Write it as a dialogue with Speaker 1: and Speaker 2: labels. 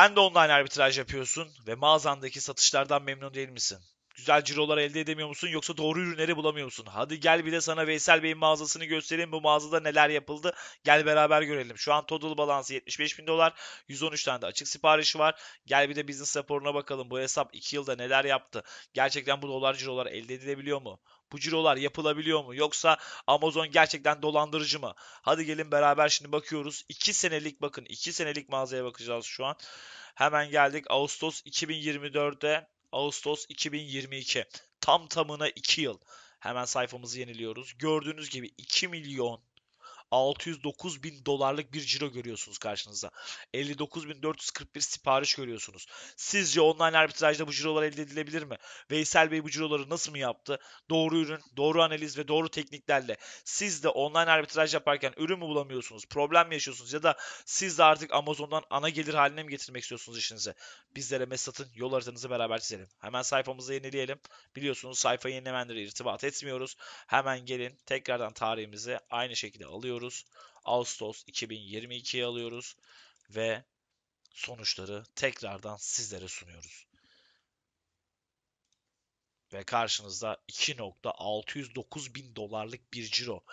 Speaker 1: Sen de online arbitraj yapıyorsun ve mağazandaki satışlardan memnun değil misin? Güzel cirolar elde edemiyor musun yoksa doğru ürünleri bulamıyor musun? Hadi gel bir de sana Veysel Bey'in mağazasını göstereyim. Bu mağazada neler yapıldı? Gel beraber görelim. Şu an total balansı 75 bin dolar. 113 tane de açık siparişi var. Gel bir de business raporuna bakalım. Bu hesap 2 yılda neler yaptı? Gerçekten bu dolar cirolar elde edilebiliyor mu? Bu cirolar yapılabiliyor mu? Yoksa Amazon gerçekten dolandırıcı mı? Hadi gelin beraber şimdi bakıyoruz. 2 senelik bakın 2 senelik mağazaya bakacağız şu an. Hemen geldik Ağustos 2024'de Ağustos 2022. Tam tamına 2 yıl. Hemen sayfamızı yeniliyoruz. Gördüğünüz gibi 2 milyon 609 bin dolarlık bir ciro görüyorsunuz karşınızda. 59.441 sipariş görüyorsunuz. Sizce online arbitrajda bu cirolar elde edilebilir mi? Veysel Bey bu ciroları nasıl mı yaptı? Doğru ürün, doğru analiz ve doğru tekniklerle siz de online arbitraj yaparken ürün mü bulamıyorsunuz, problem mi yaşıyorsunuz ya da siz de artık Amazon'dan ana gelir haline mi getirmek istiyorsunuz işinize? Bizlere mesaj atın, yol haritanızı beraber çizelim. Hemen sayfamızı yenileyelim. Biliyorsunuz sayfayı yenilemenlere irtibat etmiyoruz. Hemen gelin tekrardan tarihimizi aynı şekilde alıyoruz. Ağustos 2022'ye alıyoruz ve sonuçları tekrardan sizlere sunuyoruz. Ve karşınızda 2.609 bin dolarlık bir ciro.